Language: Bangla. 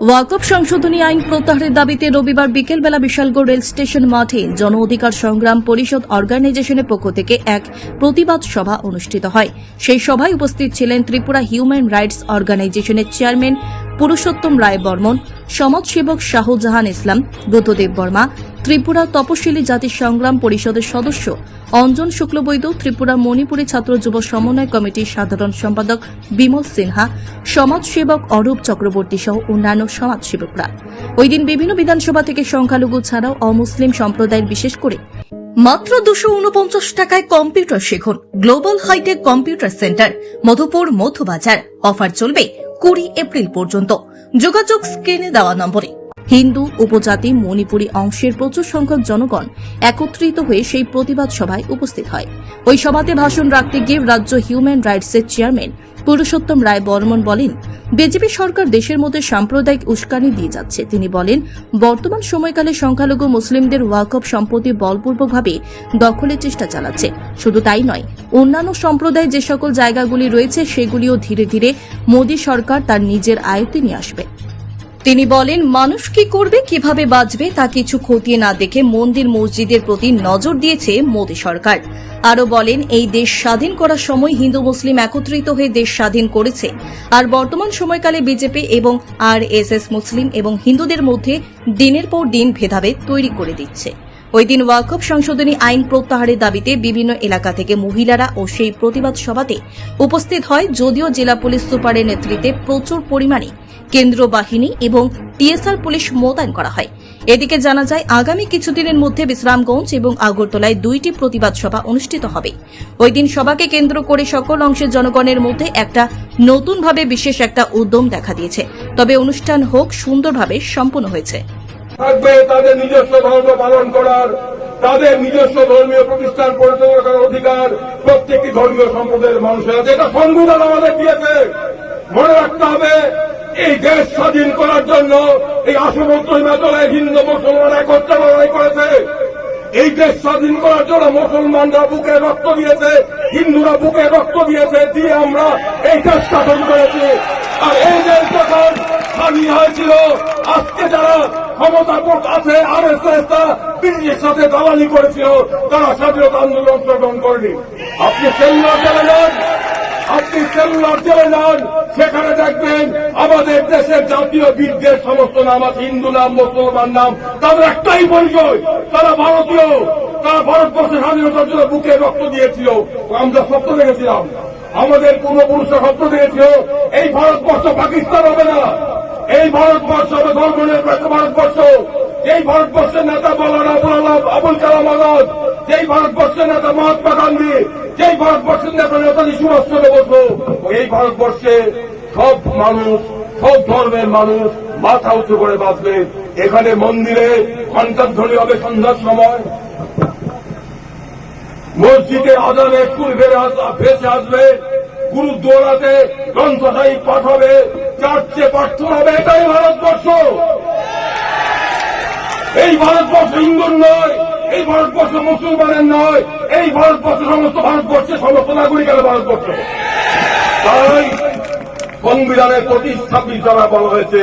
ওয়াকফ সংশোধনী আইন প্রত্যাহারের দাবিতে রবিবার বিকেলবেলা বিশালগড় রেল স্টেশন মাঠে জন অধিকার সংগ্রাম পরিষদ অর্গানাইজেশনের পক্ষ থেকে এক প্রতিবাদ সভা অনুষ্ঠিত হয়। সেই সভায় উপস্থিত ছিলেন ত্রিপুরা হিউম্যান রাইটস অর্গানাইজেশনের চেয়ারম্যান পুরুষোত্তম রায় বর্মন, সমাজসেবক শাহজাহান ইসলাম, বুদ্ধদেব বর্মা ত্রিপুরা তপশিলি জাতি সংগ্রাম পরিষদের সদস্য অঞ্জন শুক্লবৈদ্য, ত্রিপুরা মণিপুরী ছাত্র যুব সমন্বয় কমিটির সাধারণ সম্পাদক বিমল সিনহা সমাজসেবক অরূপ চক্রবর্তী সহ অন্যান্য সমাজসেবকরা ওই দিন বিভিন্ন বিধানসভা থেকে সংখ্যালঘু ছাড়াও অমুসলিম সম্প্রদায়ের বিশেষ করে। মাত্র দুশো উনপঞ্চাশ টাকায় কম্পিউটার শিখুন। Global hitech computer centre, Madhupur Madhubazar. Offer চলবে কুড়ি এপ্রিল পর্যন্ত। যোগাযোগ স্ক্রিনে দেওয়া নম্বরে। হিন্দু, উপজাতি, মণিপুরী অংশের প্রচুর সংখ্যক জনগণ একত্রিত হয়ে সেই প্রতিবাদ সভায় উপস্থিত হয়। ওই সভাতে ভাষণ রাখতে গিয়ে রাজ্য হিউম্যান রাইটসের চেয়ারম্যান পুরুষোত্তম রায় বর্মন বলেন, বিজেপি সরকার দেশের মধ্যে সাম্প্রদায়িক উস্কানি দিয়ে যাচ্ছে। তিনি বলেন, বর্তমান সময়কালে সংখ্যালঘু মুসলিমদের ওয়াকফ সম্পত্তি বলপূর্বকভাবে দখলের চেষ্টা চালাচ্ছে। শুধু তাই নয়, অন্যান্য সম্প্রদায় যে সকল জায়গাগুলি রয়েছে সেগুলিও ধীরে ধীরে মোদী সরকার তার নিজের আয়ত্তে নিয়ে আসবে। তিনি বলেন, মানুষ কি করবে, কীভাবে বাঁচবে, তা কিছু খতিয়ে না দেখে মন্দির মসজিদের প্রতি নজর দিয়েছে মোদী সরকার। আরও বলেন, এই দেশ স্বাধীন করার সময় হিন্দু মুসলিম একত্রিত হয়ে দেশ স্বাধীন করেছে। আর বর্তমান সময়কালে বিজেপি এবং আর এস এস মুসলিম এবং হিন্দুদের মধ্যে দিনের পর দিন ভেদাভেদ তৈরি করে দিচ্ছে। ওই দিন ওয়াকফ সংশোধনী আইন প্রত্যাহারের দাবিতে বিভিন্ন এলাকা থেকে মহিলারা ও সেই প্রতিবাদ সভাতে উপস্থিত হয়, যদিও জেলা পুলিশ সুপারের নেতৃত্বে প্রচুর পরিমাণে কেন্দ্রীয় বাহিনী এবং টিএসআর পুলিশ মোতায়েন করা হয়। এদিকে জানা যায়, আগামী কিছুদিনের মধ্যে বিশ্রামগঞ্জ এবং আগরতলায় দুইটি প্রতিবাদ সভা অনুষ্ঠিত হবে। ওই দিন সভাকে কেন্দ্র করে সকল অংশের জনগণের মধ্যে একটা নতুনভাবে বিশেষ একটা উদ্যম দেখা দিয়েছে। তবে অনুষ্ঠান হোক, সুন্দরভাবে সম্পন্ন হয়েছে। থাকবে তাদের নিজস্ব ধর্ম পালন করার, তাদের নিজস্ব ধর্মীয় প্রতিষ্ঠান পরিচালনা করার অধিকার প্রত্যেকটি ধর্মীয় সম্প্রদায়ের মানুষের আছে। এটা সংবিধান আমাদের দিয়েছে। মনে রাখতে হবে এই দেশ স্বাধীন করার জন্য এই আসমন্ত হিমাচলায় হিন্দু, মুসলমান একত্রে লড়াই করেছে। এই দেশ স্বাধীন করার জন্য মুসলমানরা বুকে রক্ত দিয়েছে, হিন্দুরা বুকে রক্ত দিয়েছে, দিয়ে আমরা এই দেশ শাসন করেছি। আর এই দেশ যখন স্বাধীন হয়েছিল আজকে যারা ক্ষমতা আছে আর এস এস ব্রিটিশের সাথে দালালি করেছিল, তারা স্বাধীনতা আন্দোলন অংশগ্রহণ করেনি। আপনি জেলে যান আপনি সেলুলার জেলে যান, সেখানে দেখবেন আমাদের দেশের জাতীয় বীরদের সমস্ত নাম আছে, হিন্দু নাম, মুসলমান নাম, তাদের একটাই পরিচয়, তারা ভারতীয়, তারা ভারতবর্ষের স্বাধীনতার জন্য বুকে রক্ত দিয়েছিল আমরা স্বপ্ন দেখেছিলাম। আমাদের পূর্বপুরুষরা স্বপ্ন দিয়েছিল এই ভারতবর্ষ পাকিস্তান হবে না, এই ভারতবর্ষ হবে ধর্মনিরপেক্ষ ভারতবর্ষ। এই ভারতবর্ষের নেতা মৌলানা আবুল কালাম আজাদ, যেই ভারতবর্ষের নেতা মহাত্মা গান্ধী, যেই ভারতবর্ষের নেতা নেতাজি সুভাষচন্দ্র বসু এই ভারতবর্ষে সব মানুষ, সব ধর্মের মানুষ মাথা উঁচু করে বাঁচবে। এখানে মন্দিরে ঘণ্টাধ্বনি হবে সন্ধ্যার সময়। মসজিদে আজানে স্কুল ভেসে আসবে। গুরুদ্বারাতে গ্রন্থসাহী পাঠ হবে। চার্চে প্রার্থনা হবে এটাই ভারতবর্ষ এই ভারতবর্ষ হিন্দুর নয়, এই ভারতবর্ষ মুসলমানের নয়, এই ভারতবর্ষ সমস্ত ভারতবর্ষের সমস্ত নাগরিকের ভারতবর্ষ। তাই সংবিধানের প্রতি ছাব্বিশ দ্বারা বলা হয়েছে।